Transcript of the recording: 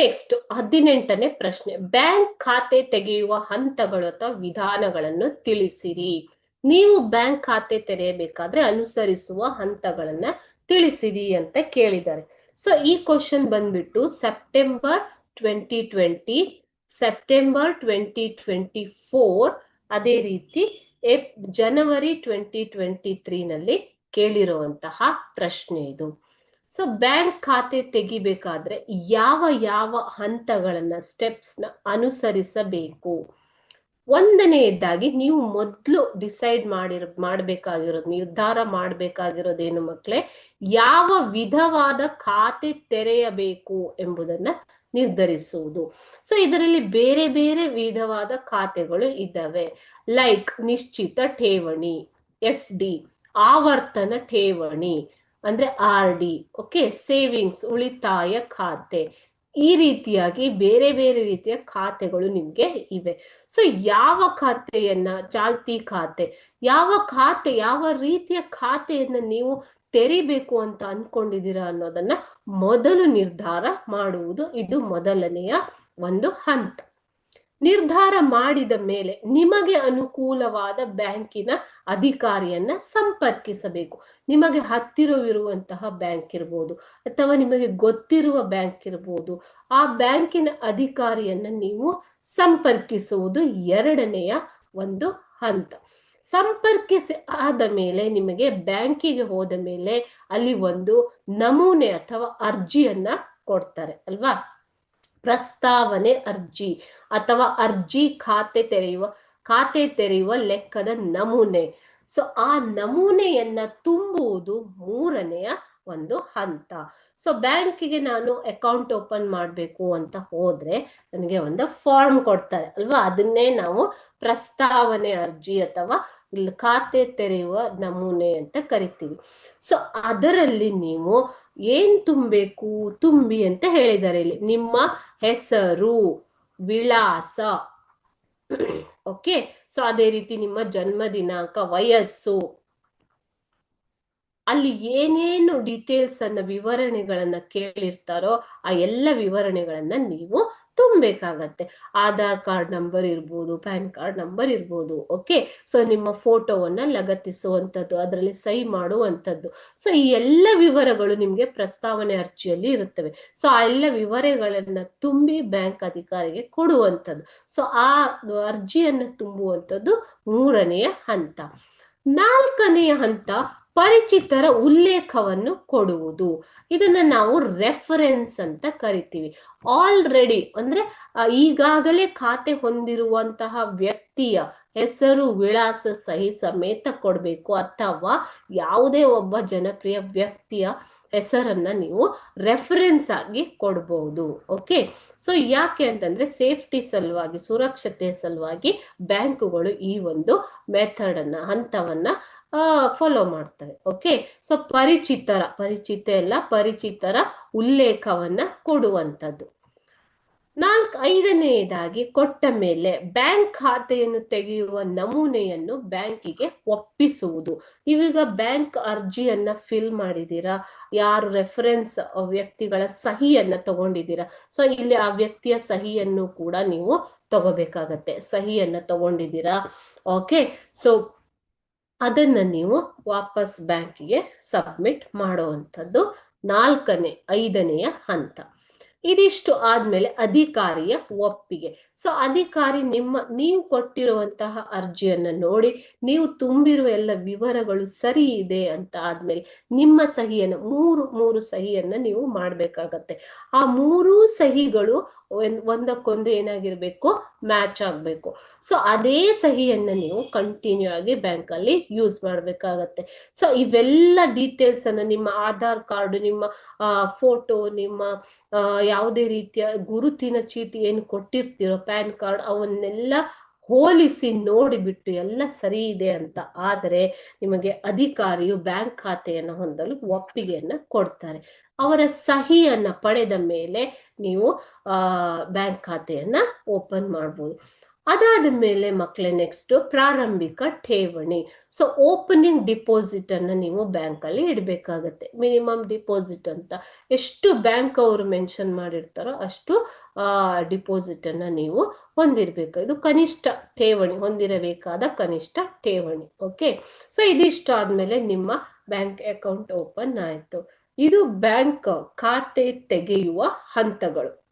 Next ಹದಿನೆಂಟನೇ ಪ್ರಶ್ನೆ. Bank ಖಾತೆ ತೆಗೆಯುವ ಹಂತಗಳು ಅಥವಾ ವಿಧಾನಗಳನ್ನು ತಿಳಿಸಿರಿ. ನೀವು ಬ್ಯಾಂಕ್ ಖಾತೆ ತೆರೆಯಬೇಕಾದ್ರೆ ಅನುಸರಿಸುವ ಹಂತಗಳನ್ನ ತಿಳಿಸಿರಿ ಅಂತ ಕೇಳಿದ್ದಾರೆ. ಸೊ ಈ ಕ್ವಶನ್ ಬಂದ್ಬಿಟ್ಟು September twenty twenty September twenty twenty four ಅದೇ ರೀತಿ ಜನವರಿ ಟ್ವೆಂಟಿ ಟ್ವೆಂಟಿ ತ್ರೀನಲ್ಲಿ ಕೇಳಿರುವಂತಹ ಪ್ರಶ್ನೆ ಇದು. ಸೊ ಬ್ಯಾಂಕ್ ಖಾತೆ ತೆಗಿಬೇಕಾದ್ರೆ ಯಾವ ಯಾವ ಹಂತಗಳನ್ನ ಸ್ಟೆಪ್ಸ್ನ ಅನುಸರಿಸಬೇಕು? ಒಂದನೆಯದಾಗಿ ನೀವು ಮೊದಲು ಡಿಸೈಡ್ ಮಾಡಿರ, ಮಾಡ್ಬೇಕಾಗಿರೋದು, ನಿರ್ಧಾರ ಮಾಡಬೇಕಾಗಿರೋದೇನು ಮಕ್ಕಳೇ ಯಾವ ವಿಧವಾದ ಖಾತೆ ತೆರೆಯಬೇಕು ಎಂಬುದನ್ನ ನಿರ್ಧರಿಸುವುದು. ಸೊ ಇದರಲ್ಲಿ ಬೇರೆ ಬೇರೆ ವಿಧವಾದ ಖಾತೆಗಳು ಇದ್ದಾವೆ ಲೈಕ್ ನಿಶ್ಚಿತ ಠೇವಣಿ ಎಫ್ ಡಿ ಆವರ್ತನ ಠೇವಣಿ ಅಂದ್ರೆ ಆರ್ ಡಿ ಓಕೆ ಸೇವಿಂಗ್ಸ್ ಉಳಿತಾಯ ಖಾತೆ. ಈ ರೀತಿಯಾಗಿ ಬೇರೆ ಬೇರೆ ರೀತಿಯ ಖಾತೆಗಳು ನಿಮ್ಗೆ ಇವೆ. ಸೊ ಯಾವ ಖಾತೆಯನ್ನ, ಚಾಲ್ತಿ ಖಾತೆ, ಯಾವ ಖಾತೆ, ಯಾವ ರೀತಿಯ ಖಾತೆಯನ್ನ ನೀವು ತೆರಿಬೇಕು ಅಂತ ಅನ್ಕೊಂಡಿದ್ದೀರಾ ಅನ್ನೋದನ್ನ ಮೊದಲು ನಿರ್ಧಾರ ಮಾಡುವುದು ಇದು ಮೊದಲನೆಯ ಒಂದು ಹಂತ. ನಿರ್ಧಾರ ಮಾಡಿದ ಮೇಲೆ ನಿಮಗೆ ಅನುಕೂಲವಾದ ಬ್ಯಾಂಕಿನ ಅಧಿಕಾರಿಯನ್ನ ಸಂಪರ್ಕಿಸಬೇಕು. ನಿಮಗೆ ಹತ್ತಿರವಿರುವಂತಹ ಬ್ಯಾಂಕ್ ಇರ್ಬೋದು, ಅಥವಾ ನಿಮಗೆ ಗೊತ್ತಿರುವ ಬ್ಯಾಂಕ್ ಇರ್ಬೋದು, ಆ ಬ್ಯಾಂಕಿನ ಅಧಿಕಾರಿಯನ್ನ ನೀವು ಸಂಪರ್ಕಿಸುವುದು ಎರಡನೆಯ ಒಂದು ಹಂತ. ಸಂಪರ್ಕಿಸಿ ಆದ ಮೇಲೆ ನಿಮಗೆ ಬ್ಯಾಂಕಿಗೆ ಹೋದ ಮೇಲೆ ಅಲ್ಲಿ ಒಂದು ನಮೂನೆ ಅಥವಾ ಅರ್ಜಿಯನ್ನ ಕೊಡ್ತಾರೆ, ಅಲ್ವಾ? ಪ್ರಸ್ತಾವನೆ ಅರ್ಜಿ ಅಥವಾ ಅರ್ಜಿ ಖಾತೆ ತೆರೆಯುವ ಖಾತೆ ತೆರೆಯುವ ಲೆಕ್ಕದ ನಮೂನೆ. ಸೊ ಆ ನಮೂನೆಯನ್ನ ತುಂಬುವುದು ಮೂರನೆಯ ಒಂದು ಹಂತ. ಸೊ ಬ್ಯಾಂಕಿಗೆ ನಾನು ಅಕೌಂಟ್ ಓಪನ್ ಮಾಡಬೇಕು ಅಂತ ಹೋದ್ರೆ ನನಗೆ ಒಂದು ಫಾರ್ಮ್ ಕೊಡ್ತಾರೆ. ಅಲ್ವಾ? ಅದನ್ನೇ ನಾವು ಪ್ರಸ್ತಾವನೆ ಅರ್ಜಿ ಅಥವಾ ಖಾತೆ ತೆರೆಯುವ ನಮೂನೆ ಅಂತ ಕರಿತೀವಿ. ಸೊ ಅದರಲ್ಲಿ ನೀವು ಏನ್ ತುಂಬಬೇಕು? ತುಂಬಿ ಅಂತ ಹೇಳಿದ್ದಾರೆ ಇಲ್ಲಿ. ನಿಮ್ಮ ಹೆಸರು, ವಿಳಾಸ. ಓಕೆ ಸೊ ಅದೇ ರೀತಿ ನಿಮ್ಮ ಜನ್ಮ ದಿನಾಂಕ, ವಯಸ್ಸು. ಅಲ್ಲಿ ಏನೇನು ಡೀಟೇಲ್ಸ್ ಅನ್ನ, ವಿವರಣೆಗಳನ್ನ ಕೇಳಿರ್ತಾರೋ, ಆ ಎಲ್ಲ ವಿವರಣೆಗಳನ್ನ ನೀವು ತುಂಬಬೇಕಾಗತ್ತೆ. ಆಧಾರ್ ಕಾರ್ಡ್ ನಂಬರ್ ಇರ್ಬೋದು, ಪ್ಯಾನ್ ಕಾರ್ಡ್ ನಂಬರ್ ಇರ್ಬೋದು ಓಕೆ ಸೊ ನಿಮ್ಮ ಫೋಟೋವನ್ನ ಲಗತ್ತಿಸುವಂಥದ್ದು, ಅದರಲ್ಲಿ ಸಹಿ ಮಾಡುವಂಥದ್ದು. ಸೊ ಈ ಎಲ್ಲ ವಿವರಗಳು ನಿಮಗೆ ಪ್ರಸ್ತಾವನೆ ಅರ್ಜಿಯಲ್ಲಿ ಇರುತ್ತವೆ. ಸೊ ಆ ಎಲ್ಲ ವಿವರಗಳನ್ನ ತುಂಬಿ ಬ್ಯಾಂಕ್ ಅಧಿಕಾರಿಗೆ ಕೊಡುವಂಥದ್ದು. ಸೊ ಆ ಅರ್ಜಿಯನ್ನು ತುಂಬುವಂಥದ್ದು ಮೂರನೆಯ ಹಂತ. ನಾಲ್ಕನೆಯ ಹಂತ ಪರಿಚಿತರ ಉಲ್ಲೇಖವನ್ನು ಕೊಡುವುದು. ಇದನ್ನ ನಾವು ರೆಫರೆನ್ಸ್ ಅಂತ ಕರಿತೀವಿ. ಆಲ್ರೆಡಿ ಅಂದ್ರೆ ಈಗಾಗಲೇ ಖಾತೆ ಹೊಂದಿರುವಂತಹ ವ್ಯಕ್ತಿಯ ಹೆಸರು, ವಿಳಾಸ ಸಹಿ ಸಮೇತ ಕೊಡಬೇಕು ಅಥವಾ ಯಾವುದೇ ಒಬ್ಬ ಜನಪ್ರಿಯ ವ್ಯಕ್ತಿಯ ಹೆಸರನ್ನ ನೀವು ರೆಫರೆನ್ಸ್ ಆಗಿ ಕೊಡ್ಬೋದು. ಓಕೆ ಸೊ ಯಾಕೆ ಅಂತಂದ್ರೆ ಸೇಫ್ಟಿ ಸಲುವಾಗಿ, ಸುರಕ್ಷತೆ ಸಲುವಾಗಿ ಬ್ಯಾಂಕುಗಳು ಈ ಒಂದು ಮೆಥಡ್ ಅನ್ನ, ಹಂತವನ್ನ ಫಾಲೋ ಮಾಡ್ತವೆ. ಓಕೆ ಸೊ ಪರಿಚಿತರ, ಪರಿಚಿತ ಎಲ್ಲ ಪರಿಚಿತರ ಉಲ್ಲೇಖವನ್ನ ಕೊಡುವಂಥದ್ದು. ನಾಲ್ಕು, ಐದನೆಯದಾಗಿ ಕೊಟ್ಟ ಮೇಲೆ ಬ್ಯಾಂಕ್ ಖಾತೆಯನ್ನು ತೆಗೆಯುವ ನಮೂನೆಯನ್ನು ಬ್ಯಾಂಕಿಗೆ ಒಪ್ಪಿಸುವುದು. ಇವೀಗ ಬ್ಯಾಂಕ್ ಅರ್ಜಿಯನ್ನ ಫಿಲ್ ಮಾಡಿದ್ದೀರಾ? ಯಾರು ರೆಫರೆನ್ಸ್ ವ್ಯಕ್ತಿಗಳ ಸಹಿಯನ್ನ ತಗೊಂಡಿದ್ದೀರಾ? ಸೊ ಇಲ್ಲಿ ಆ ವ್ಯಕ್ತಿಯ ಸಹಿಯನ್ನು ಕೂಡ ನೀವು ತಗೋಬೇಕಾಗತ್ತೆ. ಸಹಿಯನ್ನ ತಗೊಂಡಿದ್ದೀರಾ? ಓಕೆ ಸೊ ಅದನ್ನ ನೀವು ವಾಪಸ್ ಬ್ಯಾಂಕಿಗೆ ಸಬ್ಮಿಟ್ ಮಾಡುವಂಥದ್ದು ನಾಲ್ಕನೇ ಐದನೆಯ ಹಂತ. ಇದಿಷ್ಟು ಆದ್ಮೇಲೆ ಅಧಿಕಾರಿಯ ಒಪ್ಪಿಗೆ. ಸೊ ಅಧಿಕಾರಿ ನಿಮ್ಮ, ನೀವು ಕೊಟ್ಟಿರುವಂತಹ ಅರ್ಜಿಯನ್ನ ನೋಡಿ, ನೀವು ತುಂಬಿರುವ ಎಲ್ಲ ವಿವರಗಳು ಸರಿ ಇದೆ ಅಂತ ಆದ್ಮೇಲೆ ನಿಮ್ಮ ಸಹಿಯನ್ನ, ಮೂರು ಮೂರು ಸಹಿಯನ್ನ ನೀವು ಮಾಡ್ಬೇಕಾಗತ್ತೆ. ಆ ಮೂರೂ ಸಹಿಗಳು ಒಂದಕ್ಕೊಂದು ಏನಾಗಿರ್ಬೇಕು, ಮ್ಯಾಚ್ ಆಗ್ಬೇಕು. ಸೊ ಅದೇ ಸಹಿಯನ್ನ ನೀವು ಕಂಟಿನ್ಯೂ ಆಗಿ ಬ್ಯಾಂಕ್ ಅಲ್ಲಿ ಯೂಸ್ ಮಾಡ್ಬೇಕಾಗತ್ತೆ. ಸೊ ಇವೆಲ್ಲ ಡೀಟೇಲ್ಸ್ ಅನ್ನ ನಿಮ್ಮ ಆಧಾರ್ ಕಾರ್ಡ್, ನಿಮ್ಮ ಫೋಟೋ ನಿಮ್ಮ ಯಾವುದೇ ರೀತಿಯ ಗುರುತಿನ ಚೀಟಿ ಏನು ಕೊಟ್ಟಿರ್ತೀರೋ ಪ್ಯಾನ್ ಕಾರ್ಡ್ ಅವನ್ನೆಲ್ಲ ಹೋಲಿಸಿ ನೋಡಿಬಿಟ್ಟು ಎಲ್ಲ ಸರಿ ಇದೆ ಅಂತ. ಆದರೆ ನಿಮಗೆ ಅಧಿಕಾರಿಯು ಬ್ಯಾಂಕ್ ಖಾತೆಯನ್ನು ಹೊಂದಲು ಒಪ್ಪಿಗೆಯನ್ನ ಕೊಡ್ತಾರೆ. ಅವರ ಸಹಿಯನ್ನ ಪಡೆದ ಮೇಲೆ ನೀವು ಬ್ಯಾಂಕ್ ಖಾತೆಯನ್ನು ಓಪನ್ ಮಾಡ್ಬೋದು. ಅದಾದ ಮೇಲೆ ಮಕ್ಕಳೇ ನೆಕ್ಸ್ಟ್ ಪ್ರಾರಂಭಿಕ ಠೇವಣಿ. ಸೊ ಓಪನಿಂಗ್ ಡಿಪಾಸಿಟ್ ಅನ್ನ ನೀವು ಬ್ಯಾಂಕ್ ಅಲ್ಲಿ ಇಡಬೇಕಾಗತ್ತೆ. ಮಿನಿಮಮ್ ಡಿಪಾಸಿಟ್ ಅಂತ ಎಷ್ಟು ಬ್ಯಾಂಕ್ ಅವರು ಮೆನ್ಷನ್ ಮಾಡಿರ್ತಾರೋ ಅಷ್ಟು ಡಿಪಾಸಿಟ್ ಅನ್ನ ನೀವು ಹೊಂದಿರಬೇಕು. ಇದು ಕನಿಷ್ಠ ಠೇವಣಿ, ಹೊಂದಿರಬೇಕಾದ ಕನಿಷ್ಠ ಠೇವಣಿ. ಓಕೆ ಸೊ ಇದಿಷ್ಟು ಆದಮೇಲೆ ನಿಮ್ಮ ಬ್ಯಾಂಕ್ ಅಕೌಂಟ್ ಓಪನ್ ಆಯಿತು. ಇದು ಬ್ಯಾಂಕ್ ಖಾತೆ ತೆಗೆಯುವ ಹಂತಗಳು.